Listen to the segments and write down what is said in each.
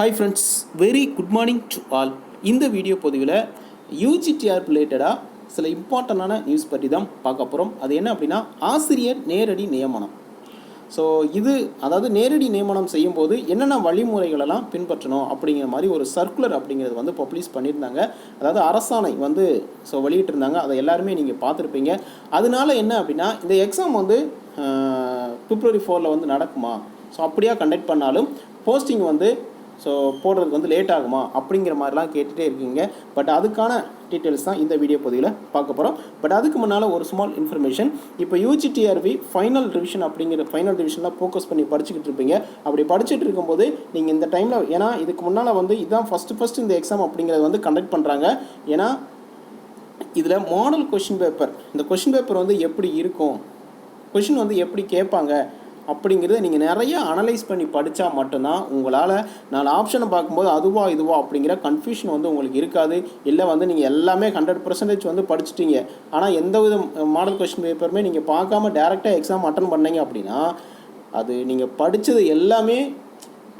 Hi friends very good morning to all இந்த video பதிவில் UGTR ரிலேட்டடாக சில இம்பார்ட்டண்டான நியூஸ் பற்றி தான் பார்க்க போகிறோம் அது என்ன அப்படின்னா ஆசிரியர் நேரடி நியமனம். ஸோ இது அதாவது நேரடி நியமனம் செய்யும்போது என்னென்ன வழிமுறைகளெல்லாம் பின்பற்றணும் அப்படிங்கிற மாதிரி ஒரு சர்க்குலர் அப்படிங்கிறது வந்து பப்ளிஷ் பண்ணியிருந்தாங்க. அதாவது அரசாணை வந்து ஸோ வெளியிட்டிருந்தாங்க. அதை எல்லாருமே நீங்கள் பார்த்துருப்பீங்க. அதனால என்ன அப்படின்னா இந்த எக்ஸாம் வந்து பிப்ரவரி ஃபோரில் வந்து நடக்குமா? ஸோ அப்படியா கண்டக்ட் பண்ணாலும் போஸ்டிங் வந்து ஸோ போடுறதுக்கு வந்து லேட் ஆகுமா? அப்படிங்கிற மாதிரிலாம் கேட்டுகிட்டே இருக்கீங்க. பட் அதுக்கான டீட்டெயில்ஸ் தான் இந்த வீடியோ பகுதியில் பார்க்க போகிறோம் பட் அதுக்கு முன்னால் ஒரு ஸ்மால் இன்ஃபர்மேஷன் இப்போ யூஜிடிஆர்வி ஃபைனல் ரிவிஷன் அப்படிங்கிற ஃபைனல் ரிவிஷன்லாம் ஃபோக்கஸ் பண்ணி படிச்சுக்கிட்டு இருப்பீங்க. அப்படி படிச்சுட்டு இருக்கும்போது நீங்கள் இந்த டைமில் ஏன்னா இதுக்கு முன்னால் வந்து இதுதான் ஃபஸ்ட்டு ஃபஸ்ட்டு இந்த எக்ஸாம் அப்படிங்கிறத வந்து கண்டக்ட் பண்ணுறாங்க ஏன்னா இதில் மாடல் கொஷின் பேப்பர் இந்த கொஷின் பேப்பர் வந்து எப்படி இருக்கும்? கொஷின் வந்து எப்படி கேட்பாங்க? அப்படிங்கிறத நீங்கள் நிறைய அனலைஸ் பண்ணி படித்தா மட்டும்தான் உங்களால் நாலு ஆப்ஷனை பார்க்கும்போது அதுவா இதுவா அப்படிங்கிற கன்ஃபியூஷன் வந்து உங்களுக்கு இருக்காது. இல்லை வந்து நீங்கள் எல்லாமே ஹண்ட்ரட் பர்சன்டேஜ் வந்து படிச்சுட்டீங்க. ஆனால் எந்த வித மாடல் கொஸ்டின் பேப்பருமே நீங்கள் பார்க்காம டேரெக்டாக எக்ஸாம் அட்டன் பண்ணீங்க அப்படின்னா அது நீங்கள் படித்தது எல்லாமே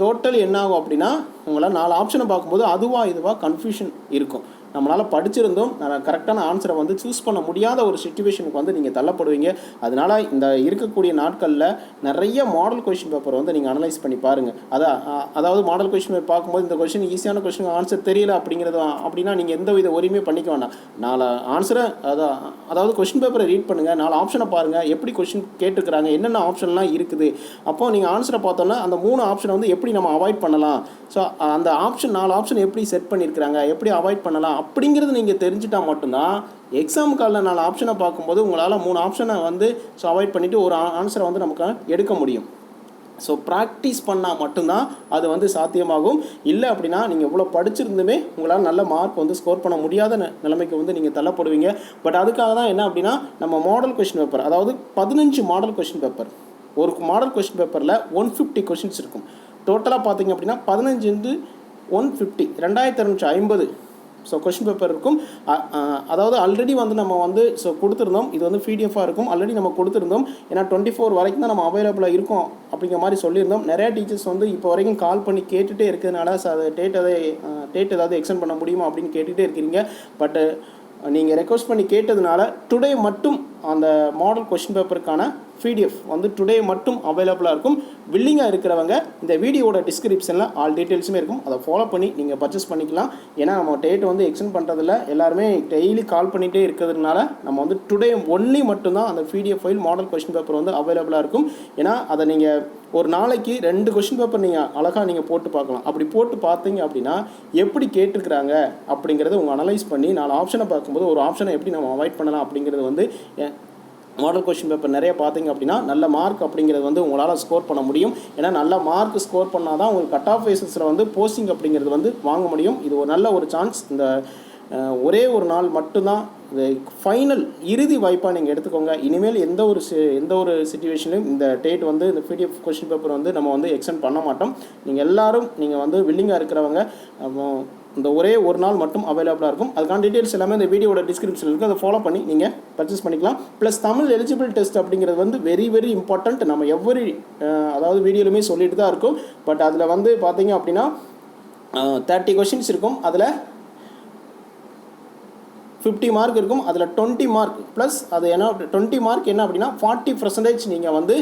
டோட்டல் என்ன ஆகும் அப்படின்னா உங்களால் நாலு ஆப்ஷனை பார்க்கும்போது அதுவா இதுவாக கன்ஃபியூஷன் இருக்கும். நம்மளால் படிச்சிருந்தோம் கரெக்டான ஆன்சரை வந்து சூஸ் பண்ண முடியாத ஒரு சுச்சுவேஷனுக்கு வந்து நீங்கள் தள்ளப்படுவீங்க. அதனால் இந்த இருக்கக்கூடிய நாட்களில் நிறைய மாடல் கொஷின் பேப்பர் வந்து நீங்கள் அனலைஸ் பண்ணி பாருங்கள் அதான் அதாவது மாடல் கொஷின் பேப்பர் பார்க்கும்போது இந்த கொஷின் ஈஸியான கொஷின் ஆன்சர் தெரியல அப்படிங்கிறது அப்படின்னா நீங்கள் எந்த வித உரிமையும் பண்ணிக்க வேண்டாம். நாலு ஆன்சரை அதான் அதாவது கொஷின் பேப்பரை ரீட் பண்ணுங்கள் நாலு ஆப்ஷனை பாருங்கள் எப்படி கொஷின் கேட்டுருக்குறாங்க? என்னென்ன ஆப்ஷன்லாம் இருக்குது? அப்போ நீங்கள் ஆன்சரை பார்த்தோன்னா அந்த மூணு ஆப்ஷனை வந்து எப்படி நம்ம அவாய்ட் பண்ணலாம்? ஸோ அந்த ஆப்ஷன் நாலு ஆப்ஷன் எப்படி செட் பண்ணியிருக்கிறாங்க? எப்படி அவாய்ட் பண்ணலாம்? அப்படிங்கிறது நீங்கள் தெரிஞ்சுட்டா மட்டும்தான் எக்ஸாம் காலில் நாலு ஆப்ஷனை பார்க்கும்போது உங்களால் மூணு ஆப்ஷனை வந்து ஸோ அவாய்ட் பண்ணிவிட்டு ஒரு ஆன்சரை வந்து நமக்கு எடுக்க முடியும். ஸோ ப்ராக்டிஸ் பண்ணால் மட்டும்தான் அது வந்து சாத்தியமாகும். இல்லை அப்படின்னா நீங்கள் இவ்வளோ படிச்சிருந்துமே உங்களால் நல்ல மார்க் வந்து ஸ்கோர் பண்ண முடியாத நிலைமைக்கு வந்து நீங்கள் தள்ளப்படுவீங்க. பட் அதுக்காக தான் என்ன அப்படின்னா நம்ம மாடல் கொஷின் பேப்பர் அதாவது பதினஞ்சு மாடல் கொஷின் பேப்பர் ஒரு மாடல் கொஷின் பேப்பரில் ஒன் ஃபிஃப்டி கொஷின்ஸ் இருக்கும். டோட்டலாக பார்த்தீங்க அப்படின்னா பதினஞ்சு ஒன் ஃபிஃப்டி ரெண்டாயிரத்தி இரநூற்றி ஐம்பது ஸோ கொஷின் பேப்பர் இருக்கும். அதாவது ஆல்ரெடி வந்து நம்ம வந்து ஸோ கொடுத்துருந்தோம். இது வந்து பிடிஎஃபாக இருக்கும். ஆல்ரெடி நம்ம கொடுத்துருந்தோம். ஏன்னா டுவெண்ட்டி ஃபோர் வரைக்கும் தான் நம்ம அவைலபிளாக இருக்கும் அப்படிங்கிற மாதிரி சொல்லியிருந்தோம். நிறையா டீச்சர்ஸ் வந்து இப்போ வரைக்கும் கால் பண்ணி கேட்டுகிட்டே இருக்கிறதுனால ஸோ அதை டேட் அதை டேட் ஏதாவது எக்ஸ்டெண்ட் பண்ண முடியுமா அப்படின்னு கேட்டுகிட்டே இருக்கிறீங்க. பட்டு நீங்கள் ரெக்வஸ்ட் பண்ணி கேட்டதுனால டுடே மட்டும் அந்த மாடல் கொஷின் பேப்பருக்கான பிடிஎஃப் வந்து டுடே மட்டும் அவைலபிளாக இருக்கும். வில்லிங்காக இருக்கிறவங்க இந்த வீடியோவோட டிஸ்கிரிப்ஷனில் ஆல் டீட்டெயில்ஸுமே இருக்கும். அதை ஃபாலோ பண்ணி நீங்கள் பர்ச்சேஸ் பண்ணிக்கலாம். ஏன்னா நம்ம டேட் வந்து எக்ஸ்டெண்ட் பண்ணுறதில்ல எல்லாருமே டெய்லி கால் பண்ணிகிட்டே இருக்கிறதுனால நம்ம வந்து டுடே ஒன்லி மட்டும்தான் அந்த PDF file model question paper வந்து அவைலபிளாக இருக்கும். ஏன்னா அதை நீங்கள் ஒரு நாளைக்கு ரெண்டு கொஷின் பேப்பர் நீங்கள் அழகாக நீங்கள் போட்டு பார்க்கலாம். அப்படி போட்டு பார்த்தீங்க அப்படின்னா எப்படி கேட்டிருக்கிறாங்க அப்படிங்கிறத உங்கள் அனலைஸ் பண்ணி நாலு ஆப்ஷனை பார்க்கும்போது ஒரு ஆப்ஷனை எப்படி நம்ம அவாய்ட் பண்ணலாம் அப்படிங்கிறது வந்து மாடல் கொஷின் பேப்பர் நிறைய பார்த்தீங்க அப்படின்னா நல்ல மார்க் அப்படிங்கிறது வந்து உங்களால் ஸ்கோர் பண்ண முடியும். ஏன்னா நல்ல மார்க் ஸ்கோர் பண்ணால் தான் உங்களுக்கு கட் ஆஃப் பேசஸில் வந்து போஸ்டிங் அப்படிங்கிறது வந்து வாங்க முடியும். இது ஒரு நல்ல ஒரு சான்ஸ் இந்த ஒரே ஒரு நாள் மட்டும்தான் இந்த ஃபைனல் இறுதி வாய்ப்பாக நீங்கள் எடுத்துக்கோங்க. இனிமேல் எந்த ஒரு சி- எந்த ஒரு சுச்சுவேஷன்லையும் இந்த டேட் வந்து இந்த பிடிஎஃப் கொஷின் பேப்பர் வந்து நம்ம வந்து எக்ஸ்டெண்ட் பண்ண மாட்டோம். நீங்கள் எல்லாரும் நீங்கள் வந்து வில்லிங்காக இருக்கிறவங்க இந்த ஒரே ஒரு நாள் மட்டும் அவைலபிளாக இருக்கும். அதுக்கான டீட்டெயில்ஸ் எல்லாமே இந்த வீடியோட டிஸ்கிரிப்ஷனில் இருக்குது அதை ஃபாலோ பண்ணி நீங்கள் பர்ச்சேஸ் பண்ணிக்கலாம். ப்ளஸ் தமிழ் எலிஜிபிள் டெஸ்ட் அப்படிங்கிறது வந்து வெரி வெரி இம்பார்ட்டண்ட் நம்ம எவ்வரி அதாவது வீடியோலுமே சொல்லிட்டு தான் இருக்கும். பட் அதில் வந்து பார்த்தீங்க அப்படின்னா தேர்ட்டி கொஷின்ஸ் இருக்கும். அதில் ஃபிஃப்டி மார்க் இருக்கும். அதில் டுவெண்ட்டி மார்க் ப்ளஸ் அது என்ன டுவெண்ட்டி மார்க் என்ன அப்படின்னா ஃபார்ட்டி பர்சன்டேஜ் நீங்கள் வந்து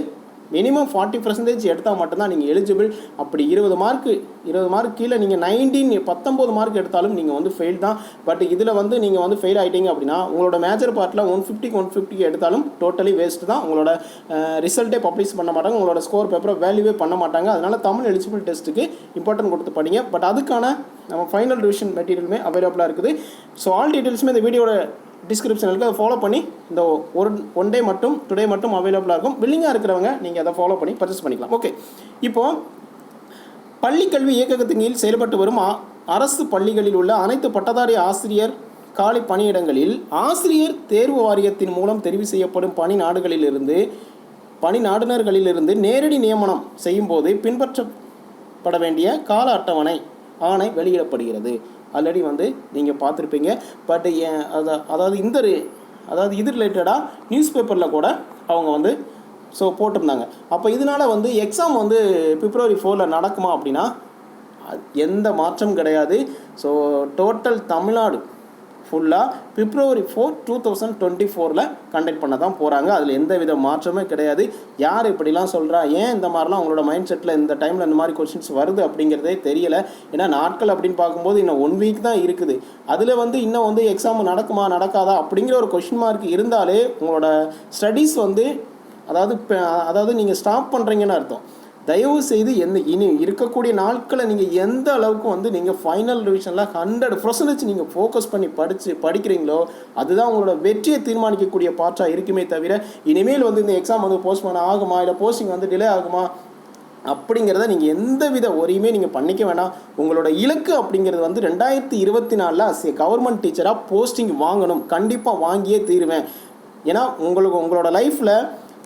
மினிமம் ஃபார்ட்டி பர்சன்டேஜ் எடுத்தால் மட்டும்தான் நீங்கள் எலிஜிபிள் அப்படி இருபது மார்க்கு இருபது மார்க் கீழே நீங்கள் நைன்டீன் பத்தொம்போது மார்க் எடுத்தாலும் நீங்கள் வந்து ஃபெயில் தான். பட் இதில் வந்து நீங்கள் வந்து ஃபெயில் ஆகிட்டீங்க அப்படின்னா உங்களோட மேஜர் பார்ட்டில் ஒன் ஃபிஃப்டிக்கு ஒன் ஃபிஃப்டிக்கு எடுத்தாலும் டோட்டலி வேஸ்ட் தான். உங்களோட ரிசல்ட்டே பப்ளிஷ் பண்ண மாட்டாங்க. உங்களோட ஸ்கோர் பேப்பரை வேல்யூவே பண்ண மாட்டாங்க. அதனால் தமிழ் எலிஜிபிள் டெஸ்ட்டுக்கு இம்பார்ட்டன்ட் கொடுத்து படிங்க. பட் அதுக்கான நம்ம ஃபைனல் ரிவிஷன் மெட்டீரியலுமே அவைலபிளாக இருக்குது. ஸோ ஆல் டீட்டெயில்ஸுமே இந்த வீடியோட டிஸ்கிரிப்ஷன் இருக்குது அதை ஃபாலோ பண்ணி இந்த ஒரு ஒன் டே மட்டும் டுடே மட்டும் அவைலபிளாக இருக்கும். வில்லிங்காக இருக்கிறவங்க நீங்கள் அதை ஃபாலோ பண்ணி பர்ச்சேஸ் பண்ணிக்கலாம். ஓகே இப்போது பள்ளிக்கல்வி இயக்ககத்தின் கீழ் செயல்பட்டு வரும் அரசு பள்ளிகளில் உள்ள அனைத்து பட்டதாரி ஆசிரியர் காலி பணியிடங்களில் ஆசிரியர் தேர்வு வாரியத்தின் மூலம் தெரிவு செய்யப்படும் பணி நாடுகளிலிருந்து பணி நாடுனர்களிலிருந்து நேரடி நியமனம் செய்யும்போது பின்பற்றப்பட வேண்டிய கால அட்டவணை ஆணை வெளியிடப்படுகிறது. ஆல்ரெடி வந்து நீங்கள் பார்த்துருப்பீங்க. பட் அதாவது இந்த அதாவது இது ரிலேட்டடாக நியூஸ் பேப்பரில் கூட அவங்க வந்து ஸோ போட்டிருந்தாங்க. அப்போ இதனால் வந்து எக்ஸாம் வந்து பிப்ரவரி ஃபோரில் நடக்குமா அப்படின்னா எந்த மாற்றம் கிடையாது. ஸோ டோட்டல் தமிழ்நாடு ஃபுல்லாக February four two thousand twenty ஃபோரில் கண்டக்ட் பண்ண தான் போகிறாங்க அதில் எந்த வித மாற்றமே கிடையாது. யார் இப்படிலாம் சொல்கிறா ஏன் இந்த மாதிரிலாம் உங்களோட மைண்ட் செட்டில் இந்த டைமில் இந்த மாதிரி கொஷின்ஸ் வருது அப்படிங்கிறதே தெரியல. ஏன்னா நாட்கள் அப்படின்னு பார்க்கும்போது இன்னும் ஒன் வீக் தான் இருக்குது. அதில் வந்து இன்னும் வந்து எக்ஸாம் நடக்குமா நடக்காதா அப்படிங்கிற ஒரு கொஷின் மார்க் இருந்தாலே உங்களோட ஸ்டடீஸ் வந்து அதாவது அதாவது நீங்கள் ஸ்டாப் பண்ணுறீங்கன்னு அர்த்தம். தயவு செய்து எந்த இனி இருக்கக்கூடிய நாட்களை நீங்கள் எந்த அளவுக்கு வந்து நீங்கள் ஃபைனல் ரிவிஷனில் ஹண்ட்ரட் பர்சன்டேஜ் நீங்கள் ஃபோக்கஸ் பண்ணி படித்து படிக்கிறீங்களோ அதுதான் உங்களோட வெற்றியை தீர்மானிக்கக்கூடிய பார்ட்டாக இருக்குமே தவிர இனிமேல் வந்து இந்த எக்ஸாம் வந்து போஸ்ட் பண்ண ஆகுமா இல்லை போஸ்டிங் வந்து டிலே ஆகுமா அப்படிங்கிறத நீங்கள் எந்த வித ஒரையுமே நீங்கள் பண்ணிக்க வேணாம். உங்களோட இலக்கு அப்படிங்கிறது வந்து ரெண்டாயிரத்தி இருபத்தி நாலில் அஸ் கவர்மெண்ட் டீச்சராக போஸ்டிங் வாங்கணும். கண்டிப்பாக வாங்கியே தீருவேன். ஏன்னா உங்களுக்கு உங்களோட லைஃப்பில்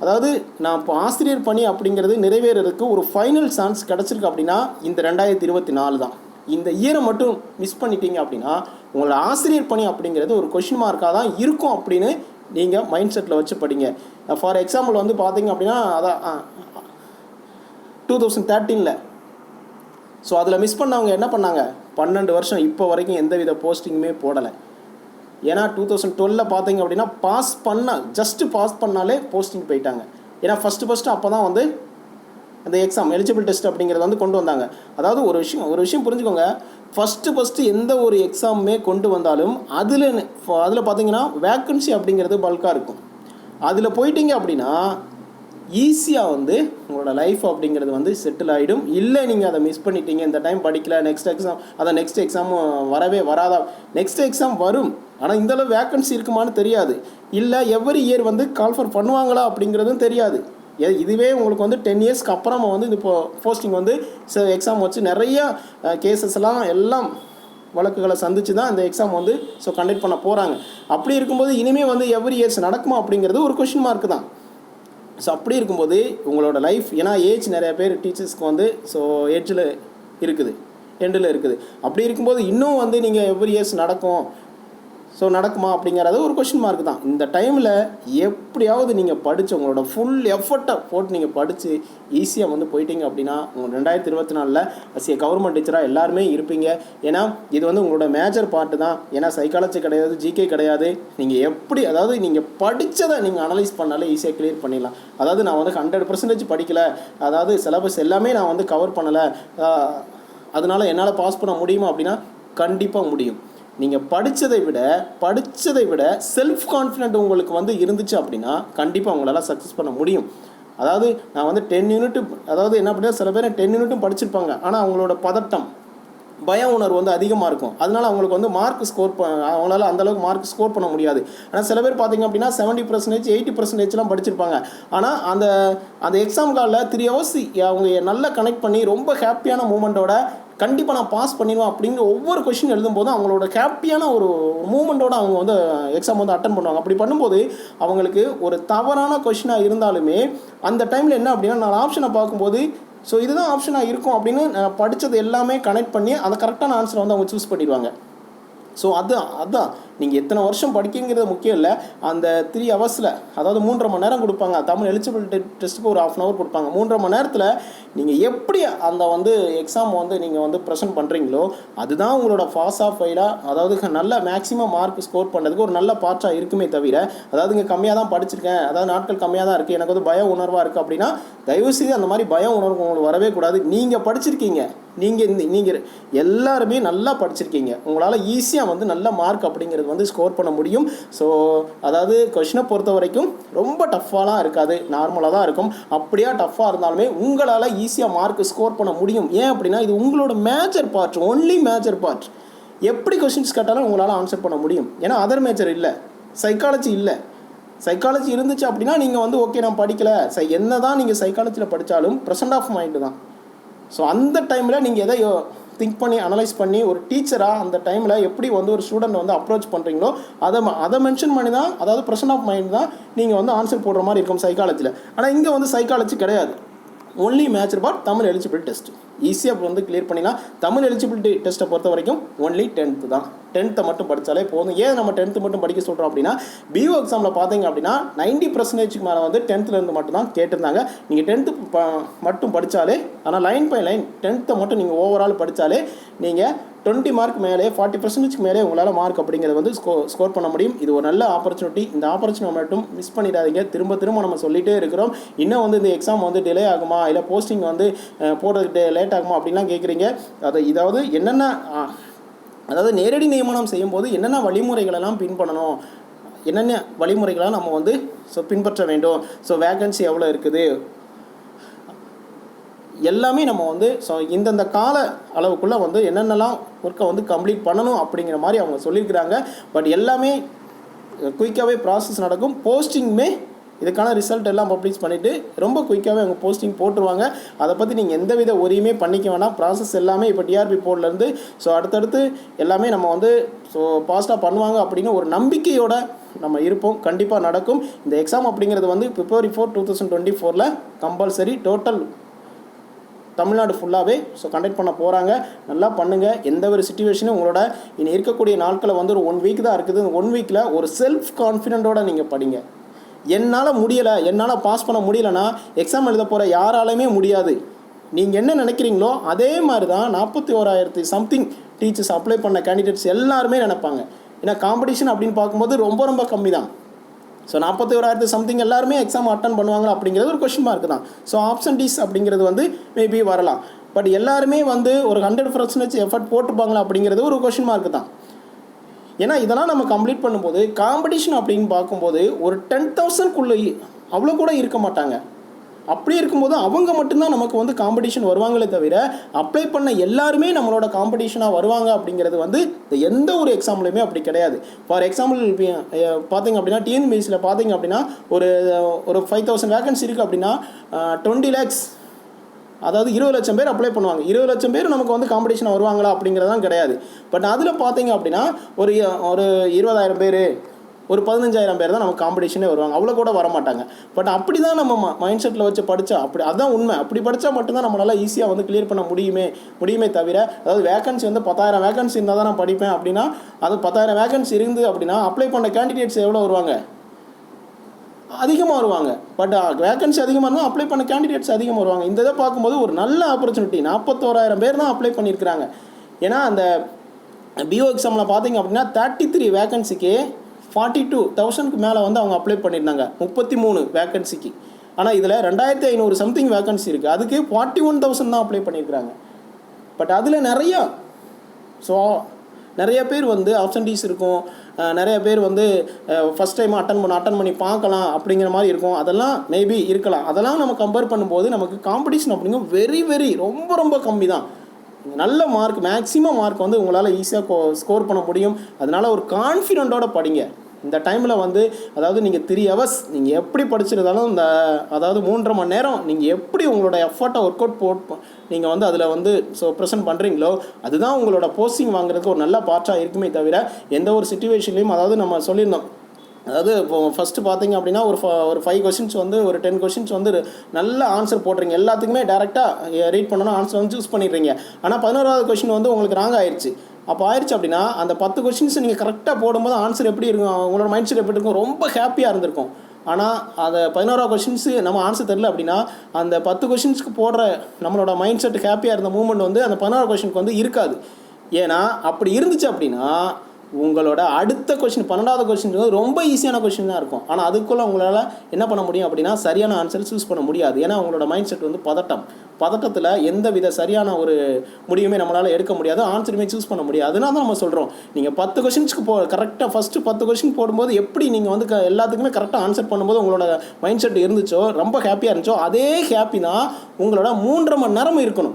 அதாவது நான் இப்போ ஆசிரியர் பணி அப்படிங்கிறது நிறைவேறதுக்கு ஒரு ஃபைனல் சான்ஸ் கிடச்சிருக்கு அப்படின்னா இந்த ரெண்டாயிரத்தி இருபத்தி நாலு தான். இந்த இயரை மட்டும் மிஸ் பண்ணிட்டீங்க அப்படின்னா உங்களோட ஆசிரியர் பணி அப்படிங்கிறது ஒரு கொஷின் மார்க்காக தான் இருக்கும் அப்படின்னு நீங்கள் மைண்ட் செட்டில் வச்சு படிங்க. ஃபார் எக்ஸாம்பிள் வந்து பார்த்தீங்க அப்படின்னா அதான் டூ தௌசண்ட் தேர்ட்டீனில் ஸோ அதில் மிஸ் பண்ணவங்க என்ன பண்ணாங்க? பன்னெண்டு வருஷம் இப்போ வரைக்கும் எந்த வித போஸ்டிங்குமே போடலை. ஏன்னா டூ தௌசண்ட் டுவெலில் பார்த்தீங்க அப்படின்னா பாஸ் பண்ண ஜஸ்ட்டு பாஸ் பண்ணாலே போஸ்டிங் போயிட்டாங்க. ஏன்னா ஃபஸ்ட்டு ஃபஸ்ட்டு அப்போ தான் வந்து அந்த எக்ஸாம் எலிஜிபிள் டெஸ்ட் அப்படிங்கிறத வந்து கொண்டு வந்தாங்க. அதாவது ஒரு விஷயம் ஒரு விஷயம் புரிஞ்சுக்கோங்க. ஃபஸ்ட்டு ஃபஸ்ட்டு எந்த ஒரு எக்ஸாமுமே கொண்டு வந்தாலும் அதில் அதில் பார்த்தீங்கன்னா வேக்கன்சி அப்படிங்கிறது பல்காக இருக்கும். அதில் போயிட்டீங்க அப்படின்னா ஈஸியாக வந்து உங்களோட லைஃப் அப்படிங்கிறது வந்து செட்டில் ஆகிடும் இல்லை நீங்கள் அதை மிஸ் பண்ணிட்டீங்க இந்த டைம் படிக்கல நெக்ஸ்ட் எக்ஸாம் அதை நெக்ஸ்ட் எக்ஸாம் வரவே வராதா? நெக்ஸ்ட் எக்ஸாம் வரும். ஆனால் இந்தளவு வேக்கன்சி இருக்குமான்னு தெரியாது. இல்லை எவ்ரி இயர் வந்து கால்ஃபர் பண்ணுவாங்களா அப்படிங்கிறதும் தெரியாது. இதுவே உங்களுக்கு வந்து டென் இயர்ஸ்க்கு அப்புறமா வந்து இந்த இப்போ போஸ்டிங் வந்து எக்ஸாம் வச்சு நிறைய கேசஸ்லாம் எல்லாம் எல்லாம் வழக்குகளை சந்திச்சு தான் இந்த எக்ஸாம் வந்து ஸோ கண்டக்ட் பண்ண போகிறாங்க அப்படி இருக்கும்போது இனிமேல் வந்து எவ்ரி இயர்ஸ் நடக்குமா அப்படிங்கிறது ஒரு கொஷின் மார்க் தான். ஸோ அப்படி இருக்கும்போது உங்களோட லைஃப் ஏன்னா ஏஜ் நிறைய பேர் டீச்சர்ஸ்க்கு வந்து ஸோ ஏஜில் இருக்குது எண்டில் இருக்குது. அப்படி இருக்கும்போது இன்னும் வந்து நீங்கள் எவ்ரி இயர்ஸ் நடக்கும். ஸோ நடக்குமா அப்படிங்கிறது ஒரு கொஷின் மார்க் தான். இந்த டைமில் எப்படியாவது நீங்கள் படித்து உங்களோட ஃபுல் எஃபர்ட்டை போட்டு நீங்கள் படித்து ஈஸியாக வந்து போயிட்டீங்க அப்படின்னா உங்கள் ரெண்டாயிரத்தி இருபத்தி நாலில் அசிய கவர்மெண்ட் டீச்சராக எல்லாருமே இருப்பீங்க. ஏன்னா இது வந்து உங்களோட மேஜர் பார்ட்டு தான். ஏன்னா சைக்காலஜி கிடையாது ஜிகே கிடையாது. நீங்கள் எப்படி அதாவது நீங்கள் படித்ததை நீங்கள் அனலைஸ் பண்ணாலே ஈஸியாக கிளியர் பண்ணிடலாம். அதாவது நான் வந்து ஹண்ட்ரட் பர்சன்டேஜ் படிக்கலை. அதாவது சிலபஸ் எல்லாமே நான் வந்து கவர் பண்ணலை. அதனால் என்னால் பாஸ் பண்ண முடியுமா அப்படின்னா கண்டிப்பாக முடியும். நீங்கள் படித்ததை விட படித்ததை விட செல்ஃப் கான்ஃபிடென்ட் உங்களுக்கு வந்து இருந்துச்சு அப்படின்னா கண்டிப்பாக உங்களால் சக்ஸஸ் பண்ண முடியும். அதாவது நான் வந்து டென் யூனிட் அதாவது என்ன அப்படின்னா சில பேர் டென் யூனிட்டும் படிச்சிருப்பாங்க. ஆனால் அவங்களோட பதட்டம் பய உணர்வு வந்து அதிகமாக இருக்கும். அதனால் அவங்களுக்கு வந்து மார்க் ஸ்கோர் ப அவங்களால அந்த அளவுக்கு மார்க் ஸ்கோர் பண்ண முடியாது. ஆனால் சில பேர் பார்த்தீங்க அப்படின்னா செவன்ட்டி பர்சன்டேஜ் எயிட்டி பர்சன்டேஜ்லாம் படிச்சிருப்பாங்க. ஆனால் அந்த அந்த எக்ஸாம் காலில் த்ரீ ஹவர்ஸ் அவங்க நல்லா கனெக்ட் பண்ணி ரொம்ப ஹாப்பியான மூமெண்ட்டோட கண்டிப்பாக நான் பாஸ் பண்ணிடுவேன் அப்படிங்கிற ஒவ்வொரு கொஷின் எழுதும்போதும் அவங்களோட ஹாப்பியான ஒரு மூமெண்ட்டோட அவங்க வந்து எக்ஸாம் வந்து அட்டன் பண்ணுவாங்க. அப்படி பண்ணும்போது அவங்களுக்கு ஒரு தவறான கொஷினாக இருந்தாலுமே அந்த டைமில் என்ன அப்படின்னா நான் ஆப்ஷனை பார்க்கும்போது ஸோ இதுதான் ஆப்ஷனாக இருக்கும் அப்படின்னு நான் படித்தது எல்லாமே கனெக்ட் பண்ணி அந்த கரெக்டான ஆன்சரை வந்து அவங்க சூஸ் பண்ணிடுவாங்க. ஸோ அதுதான் அதான். நீங்கள் எத்தனை வருஷம் படிக்கிங்கிறது முக்கியம் இல்லை. அந்த த்ரீ ஹவர்ஸில் அதாவது மூன்றரை மணி நேரம் கொடுப்பாங்க. தமிழ் எலிஜிபிலிட்டி டெஸ்ட்டுக்கு ஒரு ஆஃப் அன் ஹவர் கொடுப்பாங்க. மூன்றரை மணி நேரத்தில் நீங்கள் எப்படி அந்த வந்து எக்ஸாம் வந்து நீங்கள் வந்து ப்ரெசென்ட் பண்ணுறீங்களோ அதுதான் உங்களோட பாஸ் ஆஃப் ஃபைலாக அதாவது நல்ல மேக்ஸிமம் மார்க் ஸ்கோர் பண்ணுறதுக்கு ஒரு நல்ல பார்ட்டாக இருக்குமே தவிர அதாவது இங்கே கம்மியாக தான் படிச்சிருக்கேன் அதாவது நாட்கள் கம்மியாக தான் இருக்குது எனக்கு வந்து பய உணர்வாக இருக்குது அப்படின்னா தயவுசெய்து அந்த மாதிரி பய உணர்வு உங்களுக்கு வரவே கூடாது. நீங்கள் படிச்சிருக்கீங்க. நீங்கள் நீங்கள் எல்லாருமே நல்லா படிச்சிருக்கீங்க. உங்களால் ஈஸியாக வந்து நல்ல மார்க் அப்படிங்கிறது வந்து ஸ்கோர் பண்ண முடியும். ஸோ அதாவது கொஷினை பொறுத்த வரைக்கும் ரொம்ப டஃப்பாலாம் இருக்காது. நார்மலாக தான் இருக்கும். அப்படியா டஃப்பாக இருந்தாலுமே உங்களால் ஈஸியாக மார்க் ஸ்கோர் பண்ண முடியும். ஏன் அப்படின்னா இது உங்களோட major part only major part எப்படி கொஷின்ஸ் கேட்டாலும் உங்களால் ஆன்சர் பண்ண முடியும். ஏன்னா அதர் மேஜர் இல்லை. சைக்காலஜி இல்லை. சைக்காலஜி இருந்துச்சு அப்படின்னா நீங்கள் வந்து ஓகே நான் படிக்கலை. சை என்ன தான் நீங்கள் சைக்காலஜியில் படித்தாலும் ப்ரெசன்ட் ஆஃப் மைண்டு தான். ஸோ அந்த டைமில் நீங்கள் எதை திங்க் பண்ணி அனலைஸ் பண்ணி ஒரு டீச்சராக அந்த டைமில் எப்படி வந்து ஒரு ஸ்டூடெண்ட் வந்து அப்ரோச் பண்ணுறீங்களோ அதை ம- அதை மென்ஷன் பண்ணி தான் அதாவது ப்ரெசன்ட் ஆஃப் மைண்ட் தான் நீங்கள் வந்து ஆன்சர் போடுற மாதிரி இருக்கும் சைக்காலஜியில் ஆனால் இங்கே வந்து சைக்காலஜி கிடையாது. Only maths part Tamil eligible test ஈஸியாக வந்து கிளியர் பண்ணிடலாம். தமிழ் எலிஜிபிலிட்டி டெஸ்ட்டை பொறுத்த வரைக்கும் ஒன்லி டென்த்து தான். டென்த்தை மட்டும் படித்தாலே போதும். ஏன் நம்ம டென்த்து மட்டும் படிக்க சொல்கிறோம் அப்படின்னா பிஓ எக்ஸாமில் பார்த்தீங்க அப்படின்னா நைன்டி பர்சன்டேஜ்க்கு மேலே வந்து டென்த்துலேருந்து மட்டும் தான் கேட்டிருந்தாங்க. நீங்கள் டென்த்து ப மட்டும் படித்தாலே ஆனால் லைன் பை லைன் டென்த்தை மட்டும் நீங்கள் ஓவரால் படித்தாலே நீங்கள் டுவெண்ட்டி மார்க் மேலே ஃபார்ட்டி பர்சன்டேஜ்க்கு மேலே உங்களால் மார்க் அப்படிங்கிறத வந்து ஸ்கோ ஸ்கோர் பண்ண முடியும். இது ஒரு நல்ல ஆப்பர்ச்சுனிட்டி இந்த ஆப்பர்ச்சுனிட்டி மட்டும் மிஸ் பண்ணிடாதீங்க. திரும்ப திரும்ப நம்ம சொல்லிகிட்டே இருக்கிறோம். இன்னும் வந்து இந்த எக்ஸாம் வந்து டிலே ஆகுமா? இல்லை போஸ்டிங் வந்து போடுறதுக்கு லேட் ஆகுமா? அப்படின்லாம் கேட்குறீங்க அதை இதாவது என்னென்ன அதாவது நேரடி நியமனம் செய்யும்போது என்னென்ன வழிமுறைகளெல்லாம் பின்பற்றணும்? என்னென்ன வழிமுறைகளை நம்ம வந்து ஸோ பின்பற்ற வேண்டும்? ஸோ வேகன்சி எவ்வளோ இருக்குது? எல்லாமே நம்ம வந்து ஸோ இந்தந்த கால அளவுக்குள்ளே வந்து என்னென்னலாம் ஒர்க்கை வந்து கம்ப்ளீட் பண்ணணும் அப்படிங்கிற மாதிரி அவங்க சொல்லியிருக்கிறாங்க. பட் எல்லாமே குயிக்காகவே ப்ராசஸ் நடக்கும். போஸ்டிங்குமே இதுக்கான ரிசல்ட் எல்லாம் பப்ளிஷ் பண்ணிவிட்டு ரொம்ப குயிக்காகவே அவங்க போஸ்டிங் போட்டுருவாங்க. அதை பற்றி நீங்கள் எந்த வித ஒரியுமே பண்ணிக்க வேணாம். ப்ராசஸ் எல்லாமே இப்போ டிஆர்பி போர்ட்லேருந்து ஸோ அடுத்தடுத்து எல்லாமே நம்ம வந்து ஸோ பாஸ்ட்டாக பண்ணுவாங்க அப்படின்னு ஒரு நம்பிக்கையோட நம்ம இருப்போம். கண்டிப்பாக நடக்கும். இந்த எக்ஸாம் அப்படிங்கிறது வந்து February four two thousand twenty ஃபோரில் கம்பல்சரி டோட்டல் தமிழ்நாடு ஃபுல்லாகவே ஸோ கண்டக்ட் பண்ண போகிறாங்க நல்லா பண்ணுங்கள் எந்த ஒரு சுச்சுவேஷனும் உங்களோட இனி இருக்கக்கூடிய நாட்களை வந்து ஒரு ஒன் வீக் தான் இருக்குது. ஒன் வீக்கில் ஒரு செல்ஃப் கான்ஃபிடென்ட்டோட நீங்கள் படிங்க. என்னால் முடியலை என்னால் பாஸ் பண்ண முடியலன்னா எக்ஸாம் எழுத போகிற யாராலையுமே முடியாது. நீங்கள் என்ன நினைக்கிறீங்களோ அதே மாதிரி தான் நாற்பத்தி ஓராயிரத்தி சம்திங் டீச்சர்ஸ் அப்ளை பண்ண கேண்டிடேட்ஸ் எல்லாருமே நினைப்பாங்க. ஏன்னா காம்படிஷன் அப்படின்னு பார்க்கும்போது ரொம்ப ரொம்ப கம்மி தான் ஸோ நாற்பத்தி ஓராயிரத்து சம்திங் எல்லாருமே எக்ஸாம் அட்டன் பண்ணுவாங்க அப்படிங்கிறது ஒரு கொஷின் மார்க் தான். ஸோ ஆப்ஷன் டீஸ் அப்படிங்கிறது வந்து மேபி வரலாம். பட் எல்லாருமே வந்து ஒரு ஹண்ட்ரட் பர்சன்டேஜ் எஃபர்ட் போட்டுப்பாங்களா அப்படிங்கிறது ஒரு கொஷின் மார்க் தான். ஏன்னா இதெல்லாம் நம்ம கம்ப்ளீட் பண்ணும்போது காம்படிஷன் அப்படின்னு பார்க்கும்போது ஒரு டென் தௌசண்ட்குள்ளே அவ்வளோ கூட இருக்க மாட்டாங்க. அப்படி இருக்கும்போது அவங்க மட்டும்தான் நமக்கு வந்து காம்படிஷன் வருவாங்களே தவிர அப்ளை பண்ண எல்லாருமே நம்மளோட காம்படிஷனாக வருவாங்க அப்படிங்கிறது வந்து இந்த எந்த ஒரு எக்ஸாம்லையுமே அப்படி கிடையாது. ஃபார் எக்ஸாம்பிள் பார்த்தீங்க அப்படின்னா டிஎன்பிஎஸ்சியில் பார்த்தீங்க அப்படின்னா ஒரு ஒரு ஃபைவ் தௌசண்ட் வேகன்சி இருக்குது அப்படின்னா டுவெண்ட்டி லேக்ஸ் அதாவது இருபது லட்சம் பேர் அப்ளை பண்ணுவாங்க. இருபது லட்சம் பேர் நமக்கு வந்து காம்படிஷன் வருவாங்களா அப்படிங்கிறதான் கிடையாது. பட் அதில் பார்த்தீங்க அப்படின்னா ஒரு ஒரு இருபதாயிரம் பேர் ஒரு பதினஞ்சாயிரம் பேர் தான் நமக்கு காம்படிஷனே வருவாங்க. அவ்வளோ கூட வர மாட்டாங்க பட் அப்படி தான் நம்ம மைண்ட் செட்டில் வச்சு படித்தா அப்படி அதான் உண்மை. அப்படி படித்தா மட்டும்தான் நம்மளால் ஈஸியாக வந்து கிளியர் பண்ண முடியுமே முடியுமே தவிர அதாவது வேகன்சி வந்து பத்தாயிரம் வேகன்சி இருந்தால் தான் நான் படிப்பேன் அப்படின்னா அது பத்தாயிரம் வேகன்சி இருந்து அப்படின்னா அப்ளை பண்ண கேண்டிடேட்ஸ் எவ்வளோ வருவாங்க? அதிகமாக வருவாங்க. பட் வேகன்சி uh, அதிகமாக இருந்தால் அப்ளை பண்ண கேண்டிடேட்ஸ் அதிகமாக வருவாங்க. இந்த இதை பார்க்கும்போது ஒரு நல்ல ஆப்பர்ச்சுனிட்டி நாற்பத்தோராயிரம் பேர் தான் அப்ளை பண்ணியிருக்கிறாங்க. ஏன்னா அந்த பிஓ எக்ஸாமில் பார்த்தீங்க அப்படின்னா தேர்ட்டி த்ரீ வேகன்சிக்கு ஃபார்ட்டி டூ தௌசண்ட்க்கு மேலே வந்து அவங்க அப்ளை பண்ணியிருந்தாங்க. முப்பத்தி மூணு வேகன்சிக்கு ஆனால் இதில் ரெண்டாயிரத்தி ஐநூறு சம்திங் வேகன்சி இருக்குது அதுக்கு ஃபார்ட்டி ஒன் தௌசண்ட் தான் அப்ளை பண்ணியிருக்கிறாங்க. பட் அதில் நிறையா ஸோ நிறைய பேர் வந்து ஆப்சன்டீஸ் இருக்கும். நிறைய பேர் வந்து ஃபஸ்ட் டைம் அட்டன் பண்ண அட்டன் பண்ணி பார்க்கலாம் அப்படிங்கிற மாதிரி இருக்கும். அதெல்லாம் மேபி இருக்கலாம். அதெல்லாம் நம்ம கம்பேர் பண்ணும்போது நமக்கு காம்படிஷன் அப்படிங்கும் வெரி வெரி ரொம்ப ரொம்ப கம்மி தான் நல்ல மார்க் மேக்ஸிமம் மார்க் வந்து உங்களால் ஈஸியாக ஸ்கோர் பண்ண முடியும். அதனால் ஒரு கான்ஃபிடெண்ட்டோட படிங்க. இந்த டைமில் வந்து அதாவது நீங்கள் த்ரீ ஹவர்ஸ் நீங்கள் எப்படி படிச்சிருந்தாலும் இந்த அதாவது மூன்றரை மணி நேரம் நீங்கள் எப்படி உங்களோட எஃபர்ட்டை ஒர்க் அவுட் போட் நீங்கள் வந்து அதில் வந்து ஸோ ப்ரெசென்ட் பண்ணுறீங்களோ அதுதான் உங்களோட போஸ்டிங் வாங்குறதுக்கு ஒரு நல்ல பார்ட்டாக இருக்குமே தவிர எந்த ஒரு சுச்சுவேஷன்லையும் அதாவது நம்ம சொல்லியிருந்தோம் அதாவது இப்போ ஃபஸ்ட்டு பார்த்தீங்க அப்படின்னா ஒரு ஃப- ஒரு ஃபைவ் கொஷின்ஸ் வந்து ஒரு டென் கொஷின்ஸ் வந்து நல்ல ஆன்சர் போடுறீங்க எல்லாத்துக்குமே டேரெக்டாக ரீட் பண்ணணும் ஆன்சர் வந்து சூஸ் பண்ணிடுறீங்க. ஆனால் பதினோராவது கொஷின் வந்து உங்களுக்கு ராங் ஆயிடுச்சு அப்போ ஆயிடுச்சு அப்படின்னா அந்த பத்து கொஷின்ஸ் நீங்கள் கரெக்டாக போடும்போது ஆன்சர் எப்படி இருக்கும்? உங்களோட மைண்ட் செட் எப்படி இருக்கும்? ரொம்ப ஹாப்பியாக இருந்திருக்கும். ஆனால் அதை பதினோரா கொஷின்ஸு நம்ம ஆன்சர் தெரில அப்படின்னா அந்த பத்து கொஷின்ஸ்க்கு போடுற நம்மளோட மைண்ட் செட் ஹாப்பியாக இருந்த மூமெண்ட் வந்து அந்த பதினோரா கொஷினுக்கு வந்து இருக்காது. ஏன்னா அப்படி இருந்துச்சு அப்படின்னா உங்களோட அடுத்த கொஷின் பன்னெண்டாவது கொஷின் ரொம்ப ஈஸியான கொஷின் தான் இருக்கும். ஆனால் அதுக்குள்ளே உங்களால் என்ன பண்ண முடியும் அப்படின்னா சரியான ஆன்சர் சூஸ் பண்ண முடியாது. ஏன்னா உங்களோட மைண்ட் செட் வந்து பதட்டம். பதட்டத்தில் எந்த வித சரியான ஒரு முடிவுமே நம்மளால் எடுக்க முடியாது ஆன்சருமே சூஸ் பண்ண முடியாது. அதனால தான் நம்ம சொல்கிறோம் நீங்கள் பத்து கொஷின்ஸ்க்கு போ கரெக்டாக ஃபஸ்ட்டு பத்து கொஷின் போடும்போது எப்படி நீங்கள் வந்து க- எல்லாத்துக்குமே கரெக்டாக ஆன்சர் பண்ணும்போது உங்களோட மைண்ட் செட் இருந்துச்சோ ரொம்ப ஹாப்பியாக இருந்துச்சோ அதே ஹாப்பி தான் உங்களோட மூன்றரை மணி நேரம் இருக்கணும்.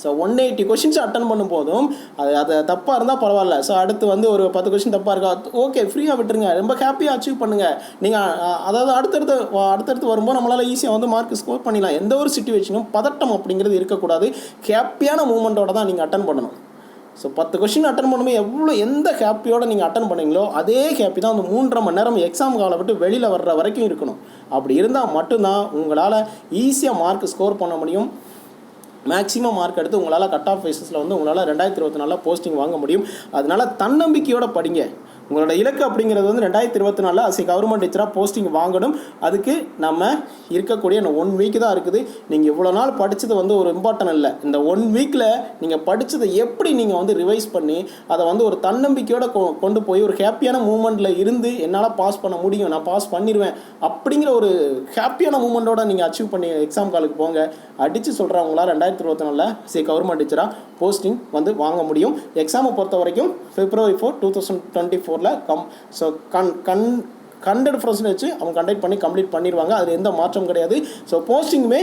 So one eighty questions attend பண்ணும் போதும் அது அது தப்பாக இருந்தால் பரவாயில்ல. ஸோ அடுத்து வந்து ஒரு பத்து கொஷின் தப்பாக இருக்கா? ஓகே ஃப்ரீயாக விட்டுருங்க. ரொம்ப ஹாப்பியாக அச்சீவ் பண்ணுங்கள் நீங்கள் அதாவது அடுத்தடுத்து அடுத்தடுத்து வரும்போது நம்மளால் ஈஸியாக வந்து மார்க் ஸ்கோர் பண்ணிடலாம். எந்த ஒரு சுச்சுவேஷனும் பதட்டம் அப்படிங்கிறது இருக்கக்கூடாது. ஹாப்பியான மூமெண்ட்டோட தான் நீங்கள் அட்டன் பண்ணணும். ஸோ பத்து கொஷின் அட்டன் பண்ணும்போது எவ்வளோ எந்த ஹாப்பியோட நீங்கள் அட்டன் பண்ணீங்களோ அதே ஹாப்பி தான் அந்த மூன்றரை மணி நேரம் எக்ஸாம் காலை விட்டு வெளியில் வர்ற வரைக்கும் இருக்கணும். அப்படி இருந்தால் மட்டும்தான் உங்களால் ஈஸியாக மார்க் ஸ்கோர் பண்ண முடியும். மேக்ஸிமம் மார்க் எடுத்து உங்களால் கட் ஆஃப் ஃபேஸஸில் வந்து உங்களால் ரெண்டாயிரத்தி இருபத்தி நாலில் போஸ்டிங் வாங்க முடியும். அதனால் தன்னம்பிக்கையோட படிங்க. உங்களோட இலக்கு அப்படிங்கிறது வந்து ரெண்டாயிரத்தி இருபத்தி நாலில் அஸ் கவர்மெண்ட் டீச்சராக போஸ்டிங் வாங்கணும். அதுக்கு நம்ம இருக்கக்கூடிய இந்த ஒன் வீக் தான் இருக்குது. நீங்கள் இவ்வளோ நாள் படித்தது வந்து ஒரு இம்பார்ட்டன்ட் இல்லை. இந்த ஒன் வீக்கில் நீங்கள் படித்ததை எப்படி நீங்கள் வந்து ரிவைஸ் பண்ணி அதை வந்து ஒரு தன்னம்பிக்கையோட கொ- கொண்டு போய் ஒரு ஹாப்பியான மூமெண்ட்டில் இருந்து என்னால் பாஸ் பண்ண முடியும் நான் பாஸ் பண்ணிடுவேன் அப்படிங்கிற ஒரு ஹாப்பியான மூமெண்ட்டோட நீங்கள் அச்சீவ் பண்ணி எக்ஸாம் காலுக்கு போங்க. அடித்து சொல்கிறவங்களா உங்களால் ரெண்டாயிரத்தி இருபத்தி நாலில் சரி கவர்மெண்ட் டீச்சராக போஸ்டிங் வந்து வாங்க முடியும். எக்ஸாமை பொறுத்த வரைக்கும் February four two thousand twenty ஃபோரில் கம் ஸோ கண் கண் ஹண்ட்ரட் பர்சன்டேஜ் அவங்க கண்டக்ட் பண்ணி கம்ப்ளீட் பண்ணிடுவாங்க அது எந்த மாற்றம் கிடையாது. ஸோ போஸ்டிங்குமே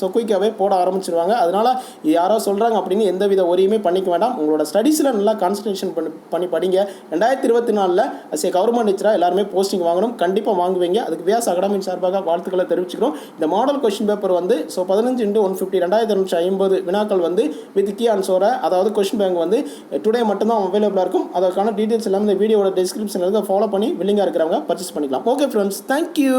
ஸோ குயிக்காகவே போட ஆரம்பிச்சிருவாங்க. அதனால் யாரோ சொல்கிறாங்க அப்படின்னு எந்த வித ஒரியுமே பண்ணிக்க வேண்டாம். உங்களோட ஸ்டடீஸில் நல்லா கான்சன்ட்ரேஷன் பண்ணி பண்ணி படிங்க. ரெண்டாயிரத்தி இருபத்தி நாலில் அஸ் கவர்மெண்ட் டீச்சராக எல்லாருமே போஸ்டிங் வாங்கணும். கண்டிப்பாக வாங்குவீங்க. அதுக்கு வியாஸ் அகாடமியின் சார்பாக வாழ்த்துக்களை தெரிவிச்சுக்கிறோம். இந்த மாடல் கொஷின் பேப்பர் வந்து ஸோ பதினஞ்சு இன்ட்டு ஒன் ஃபிஃப்டி ரெண்டாயிரத்தி இரநூற்றி ஐம்பது வினாக்கள் வந்து வித் கீ ஆன்சோரை அதாவது கொஷின் பேங்க் வந்து டுடே மட்டும்தான் அவைலபிளாக இருக்கும். அதற்கான டீட்டெயில்ஸ் எல்லாமே இந்த வீடியோட டிஸ்கிரிப்ஷனில் இருந்து ஃபாலோ பண்ணி வில்லிங்காக இருக்கிறவங்க பர்ச்சேஸ் பண்ணிக்கலாம். Okay friends thank you